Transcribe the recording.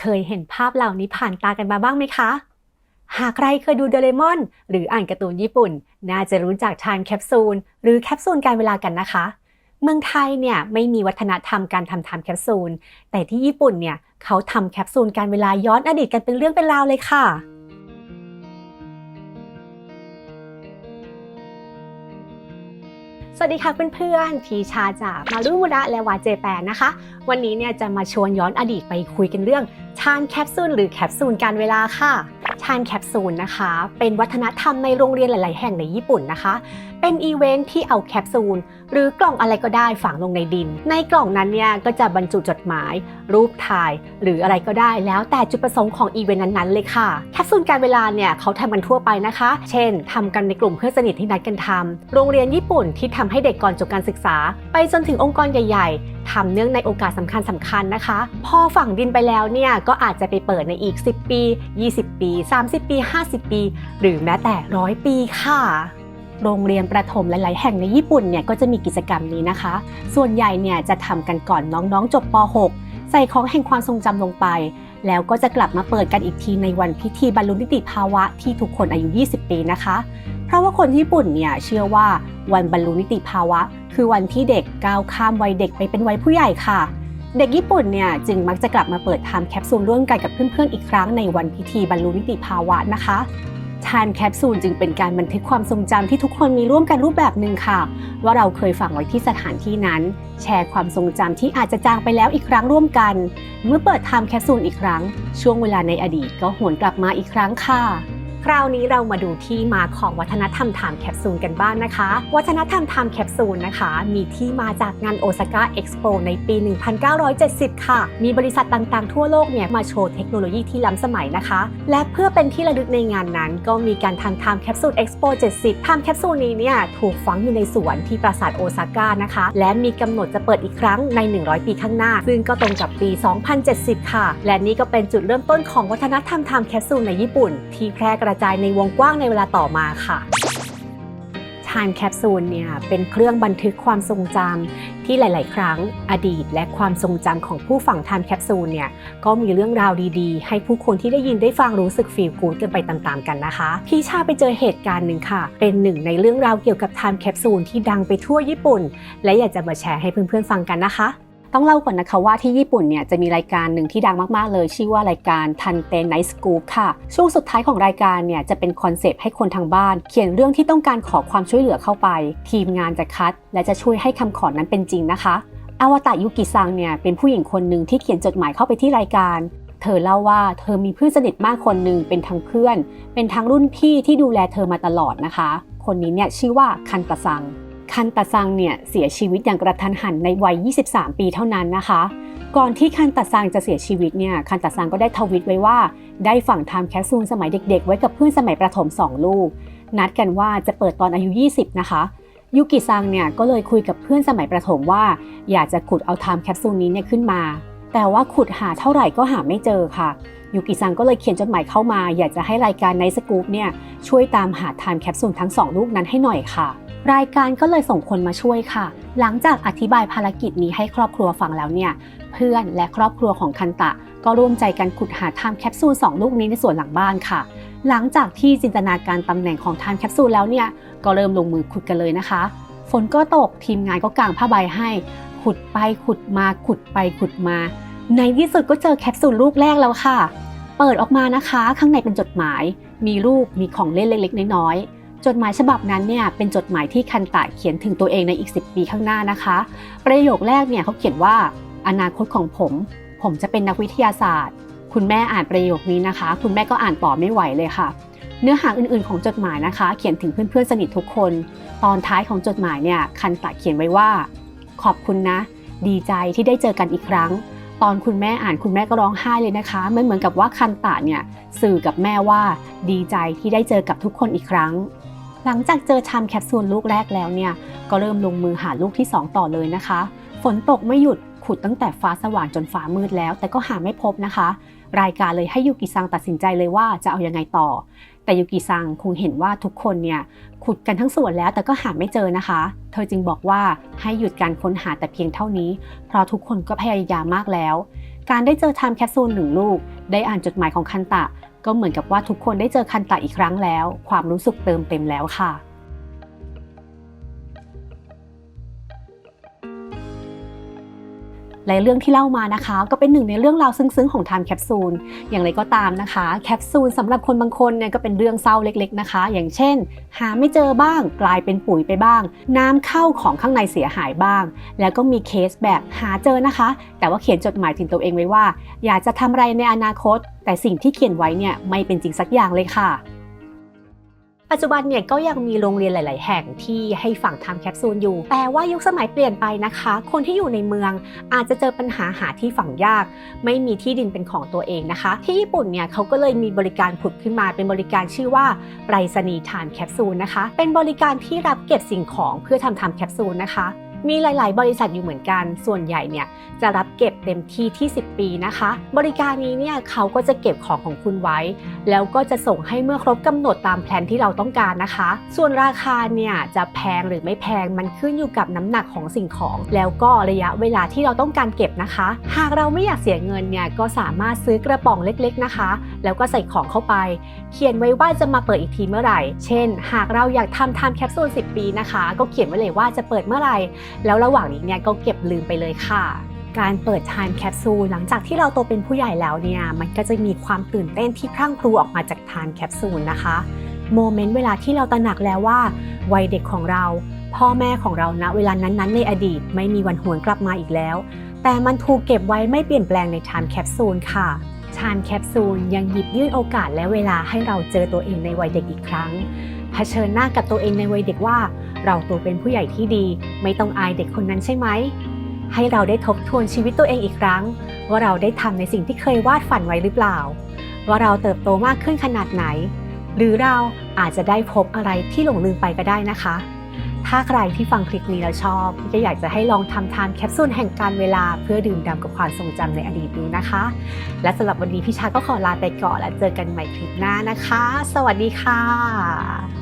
เคยเห็นภาพเหล่านี้ผ่านตากันมาบ้างไหมคะ หากใครเคยดูโดเรมอน หรืออ่านการ์ตูนญี่ปุ่น น่าจะรู้จักทานแคปซูล หรือแคปซูลการเวลากันนะคะ เมืองไทยเนี่ยไม่มีวัฒนธรรมการทำทำแคปซูล แต่ที่ญี่ปุ่นเนี่ยเขาทำแคปซูลการเวลาย้อนอดีตกันเป็นเรื่องเป็นราวเลยค่ะ สวัสดีค่ะเพื่อนๆพีชาจากมารุมุระและวาเจแปนนะคะ วันนี้เนี่ยจะมาชวนย้อนอดีตไปคุยกันเรื่องชานแคปซูลหรือแคปซูลการเวลาค่ะานแคปซูลนะคะ เป็นวัฒนธรรมในโรงเรียนหลาย ๆ แห่งในญี่ปุ่นนะคะ เป็นอีเวนท์ที่เอาแคปซูล หรือกล่องอะไรก็ได้ฝังลงในดิน ในกล่องนั้นเนี่ยก็จะบรรจุจดหมาย รูปถ่าย หรืออะไรก็ได้แล้วแต่จุดประสงค์ของอีเวนต์นั้น ๆ เลยค่ะ แคปซูลการเวลาเนี่ยเขาทำกันทั่วไปนะคะ เช่นทำกันในกลุ่มเพื่อนสนิทที่นัดกันทำโรงเรียนญี่ปุ่นที่ทำให้เด็กก่อนจบการศึกษา ไปจนถึงองค์กรใหญ่ ๆ ทำเนื่องในโอกาสสำคัญสำคัญนะคะ พอฝังดินไปแล้วเนี่ยก็อาจจะไปเปิดในอีก 10 ปี 20 ปี 30 ปี 50 ปี หรือแม้แต่ร้อยปีค่ะโรงเรียนประถมหลาย ๆ แห่งในญี่ปุ่นเนี่ยก็จะมีกิจกรรมนี้นะคะ ส่วนใหญ่เนี่ยจะทำกันก่อนน้อง ๆ จบป .6 ใส่ของแห่งความทรงจำลงไป แล้วก็จะกลับมาเปิดกันอีกทีในวันพิธีบรรลุนิติภาวะที่ทุกคนอายุ 20 ปีนะคะ เพราะว่าคนญี่ปุ่นเนี่ยเชื่อว่าวันบรรลุนิติภาวะ คือวันที่เด็กก้าวข้ามวัยเด็กไปเป็นวัยผู้ใหญ่ค่ะ เด็กญี่ปุ่นเนี่ยจึงมักจะกลับมาเปิดไทำแคปซูลร่วมกันกับเพื่อนๆอีกครั้งในวันพิธีบรรลุนิติภาวะนะคะไทานแคปซูลจึงเป็นการบันทึกความทรงจำที่ทุกคนมีร่วมกันรูปแบบหนึ่งค่ะ ว่าเราเคยฝังไว้ที่สถานที่นั้น แชร์ความทรงจำที่อาจจะจางไปแล้วอีกครั้งร่วมกัน เมื่อเปิดไทม์แคปซูลอีกครั้ง ช่วงเวลาในอดีตก็หวนกลับมาอีกครั้งค่ะ คราวนี้เรามาดูที่มาของวัฒนธรรมไทม์แคปซูลกันบ้างนะคะ วัฒนธรรมไทม์แคปซูลนะคะ มีที่มาจากงานโอซาก้าเอ็กซ์โปในปี 1970 ค่ะ มีบริษัทต่างๆ ทั่วโลกเนี่ยมาโชว์เทคโนโลยีที่ล้ำสมัยนะคะ และเพื่อเป็นที่ระลึกในงานนั้น ก็มีการทำไทม์แคปซูลเอ็กซ์โป70ไทม์แคปซูลนี้เนี่ยถูกฝังอยู่ในสวนที่ปราสาทโอซาก้านะคะ และมีกำหนดจะเปิดอีกครั้งใน 100 ปีข้างหน้า ซึ่งก็ตรงกับปี 2070 ค่ะ และนี่ก็เป็นจุดเริ่มต้นของวัฒนธรรมไทม์แคปซูลในญี่ปุ่น ที่แพร่กระจายในวงกว้างในเวลาต่อมาค่ะทานแคปซูลเนี่ยเป็นเครื่องบันทึกความทรงจำที่หลาย ๆ ครั้งอดีต และความทรงจำของผู้ฝังทานแคปซูลเนี่ยก็มีเรื่องราวดี ๆ ให้ผู้คนที่ได้ยินได้ฟังรู้สึกฟีลกู๊ดกันไปตาม ๆ กันนะคะ พี่ชาไปเจอเหตุการณ์หนึ่งค่ะ เป็นหนึ่งในเรื่องราวเกี่ยวกับทานแคปซูลที่ดังไปทั่วญี่ปุ่น และอยากจะมาแชร์ให้เพื่อน ๆ ฟังกันนะคะ ต้องเล่าก่อนนะคะว่าที่ญี่ปุ่นเนี่ยจะมีรายการหนึ่งที่ดังมากๆเลย ชื่อว่ารายการทันเตนไนสกูปค่ะ ช่วงสุดท้ายของรายการเนี่ยจะเป็นคอนเซปต์ให้คนทางบ้าน เขียนเรื่องที่ต้องการขอความช่วยเหลือเข้าไป ทีมงานจะคัด และจะช่วยให้คำขอนั้นเป็นจริงนะคะอวตารยุกิซังเนี่ยเป็นผู้หญิงคนหนึ่งที่เขียนจดหมายเข้าไปที่รายการเธอเล่าว่าเธอมีเพื่อนสนิทมากคนหนึ่งเป็นทั้งเพื่อน เป็นทั้งรุ่นพี่ที่ดูแลเธอมาตลอดนะคะ คนนี้เนี่ยชื่อว่าคันตะซัง คันตะซังเนี่ยเสียชีวิตอย่างกระทันหันในวัย 23 ปีเท่านั้นนะคะ ก่อนที่คันตะซังจะเสียชีวิตเนี่ยคันตะซังก็ได้ทวิตไว้ว่า ได้ฝังไทม์แคปซูลสมัยเด็ก ๆ ไว้กับเพื่อนสมัยประถม 2 ลูก นัดกันว่าจะเปิดตอนอายุ 20 นะคะยูกิซังเนี่ยก็เลยคุยกับเพื่อนสมัยประถมว่า อยากจะขุดเอาไทม์แคปซูลนี้เนี่ยขึ้นมา แต่ว่าขุดหาเท่าไหร่ก็หาไม่เจอค่ะยูกิซังก็เลยเขียนจดหมายเข้ามา อยากจะให้รายการไนสกู๊ปเนี่ยช่วยตามหาไทม์แคปซูลทั้งสองลูกนั้นให้หน่อยค่ะ รายการก็เลยส่งคนมาช่วยค่ะ หลังจากอธิบายภารกิจนี้ให้ครอบครัวฟังแล้วเนี่ย เพื่อนและครอบครัวของคันตะ ก็ร่วมใจกันขุดหาไทม์แคปซูล2ลูกนี้ในส่วนหลังบ้านค่ะ หลังจากที่จินตนาการตำแหน่งของไทม์แคปซูลแล้วเนี่ย ก็เริ่มลงมือขุดกันเลยนะคะ ฝนก็ตกทีมงานก็กางผ้าใบให้ ขุดไปขุดมาขุดไปขุดมา ในที่สุดก็เจอแคปซูลลูกแรกแล้วค่ะ เปิดออกมานะคะ ข้างในเป็นจดหมาย มีรูปมีของเล่นเล็ก ๆ น้อยๆ จดหมายฉบับนั้นเนี่ยเป็นจดหมายที่คันตะเขียนถึงตัวเองในอีก 10 ปีข้างหน้านะคะ ประโยคแรกเนี่ยเขาเขียนว่าอนาคตของผม ผมจะเป็นนักวิทยาศาสตร์ คุณแม่อ่านประโยคนี้นะคะ คุณแม่ก็อ่านต่อไม่ไหวเลยค่ะ เนื้อหาอื่นๆ ของจดหมายนะคะ เขียนถึงเพื่อนๆสนิททุกคน ตอนท้ายของจดหมายเนี่ยคันตะเขียนไว้ว่า ขอบคุณนะ ดีใจที่ได้เจอกันอีกครั้ง ตอนคุณแม่อ่านคุณแม่ก็ร้องไห้เลยนะคะมันเหมือนกับว่าคันตะเนี่ยสื่อกับแม่ว่า ดีใจที่ได้เจอกับทุกคนอีกครั้ง หลังจากเจอทำแคปซูลลูกแรกแล้วเนี่ยก็เริ่มลงมือหาลูกที่ 2 ต่อเลยนะคะ ฝนตกไม่หยุดขุดตั้งแต่ฟ้าสว่างจนฟ้ามืดแล้ว แต่ก็หาไม่พบนะคะ รายการเลยให้ยูกิซังตัดสินใจเลยว่าจะเอายังไงต่อ แต่ยูกิซังคงเห็นว่าทุกคนเนี่ยขุดกันทั้งส่วนแล้วแต่ก็หาไม่เจอนะคะ เธอจึงบอกว่าให้หยุดการค้นหาแต่เพียงเท่านี้ เพราะทุกคนก็พยายามมากแล้ว การได้เจอไทม์แคปซูลหนึ่งลูก ได้อ่านจดหมายของคันตะ ก็เหมือนกับว่าทุกคนได้เจอคันตะอีกครั้งแล้ว ความรู้สึกเติมเต็มแล้วค่ะ และเรื่องที่เล่ามานะคะ ก็เป็นหนึ่งในเรื่องราวซึ้งๆของ Time Capsule อย่างไรก็ตามนะคะ แคปซูลสำหรับคนบางคนเนี่ยก็เป็นเรื่องเศร้าเล็กๆนะคะ อย่างเช่น หาไม่เจอบ้าง กลายเป็นปุ๋ยไปบ้าง น้ำเข้าของข้างในเสียหายบ้าง แล้วก็มีเคสแบบหาเจอนะคะ แต่ว่าเขียนจดหมายถึงตัวเองไว้ว่า อยากจะทำอะไรในอนาคต แต่สิ่งที่เขียนไว้เนี่ยไม่เป็นจริงสักอย่างเลยค่ะ ปัจจุบันเนี่ยก็ยังมีโรงเรียนหลาย ๆ แห่งที่ให้ฝังทำแคปซูลอยู่ แต่ว่ายุคสมัยเปลี่ยนไปนะคะ คนที่อยู่ในเมืองอาจจะเจอปัญหาหาที่ฝังยาก ไม่มีที่ดินเป็นของตัวเองนะคะ ที่ญี่ปุ่นเนี่ยเขาก็เลยมีบริการผุดขึ้นมาเป็นบริการชื่อว่าไปรษณีย์ทานแคปซูลนะคะ เป็นบริการที่รับเก็บสิ่งของเพื่อทำทำแคปซูลนะคะ มีหลาย ๆ บริษัทอยู่เหมือนกัน ส่วนใหญ่เนี่ยจะรับเก็บเต็มที่ที่ 10 ปีนะคะ บริการนี้เนี่ยเขาก็จะเก็บของของคุณไว้ แล้วก็จะส่งให้เมื่อครบกำหนดตามแผนที่เราต้องการนะคะ ส่วนราคาเนี่ยจะแพงหรือไม่แพงมันขึ้นอยู่กับน้ำหนักของสิ่งของ แล้วก็ระยะเวลาที่เราต้องการเก็บนะคะ หากเราไม่อยากเสียเงินเนี่ยก็สามารถซื้อกระป๋องเล็ก ๆ นะคะ แล้วก็ใส่ของเข้าไป เขียนไว้ว่าจะมาเปิดอีกทีเมื่อไหร่ เช่น หากเราอยากทำทำแคปซูล10 ปีนะคะ ก็เขียนไว้เลยว่าจะเปิดเมื่อไหร่แล้วระหว่างนี้เนี่ยก็เก็บลืมไปเลยค่ะ การเปิด Time Capsule หลังจากที่เราโตเป็นผู้ใหญ่แล้วเนี่ยมันก็จะมีความตื่นเต้นที่พรั่งพรูออกมาจาก Time Capsule นะคะโมเมนต์เวลาที่เราตระหนักแล้วว่าวัยเด็กของเรา พ่อแม่ของเราณเวลานั้นๆ ในอดีต ไม่มีวันหวนกลับมาอีกแล้ว แต่มันถูกเก็บไว้ไม่เปลี่ยนแปลงใน Time Capsule ค่ะ Time Capsule ยังหยิบยื่นโอกาสและเวลาให้เราเจอตัวเองในวัยเด็กอีกครั้งเผชิญหน้ากับตัวเองในวัยเด็กว่า เราโตเป็นผู้ใหญ่ที่ดี ไม่ต้องอายเด็กคนนั้นใช่ไหม ให้เราได้ทบทวนชีวิตตัวเองอีกครั้ง ว่าเราได้ทำในสิ่งที่เคยวาดฝันไว้หรือเปล่า ว่าเราเติบโตมากขึ้นขนาดไหน หรือเราอาจจะได้พบอะไรที่หลงลืมไปก็ได้นะคะ ถ้าใครที่ฟังคลิปนี้แล้วชอบก็อยากจะให้ลองทำทานแคปซูลแห่งการเวลาเพื่อดื่มด่ำกับความทรงจำในอดีตดูนะคะ และสำหรับวันนี้พี่ชาก็ขอลาไปก่อนแล้วเจอกันใหม่คลิปหน้านะคะ สวัสดีค่ะ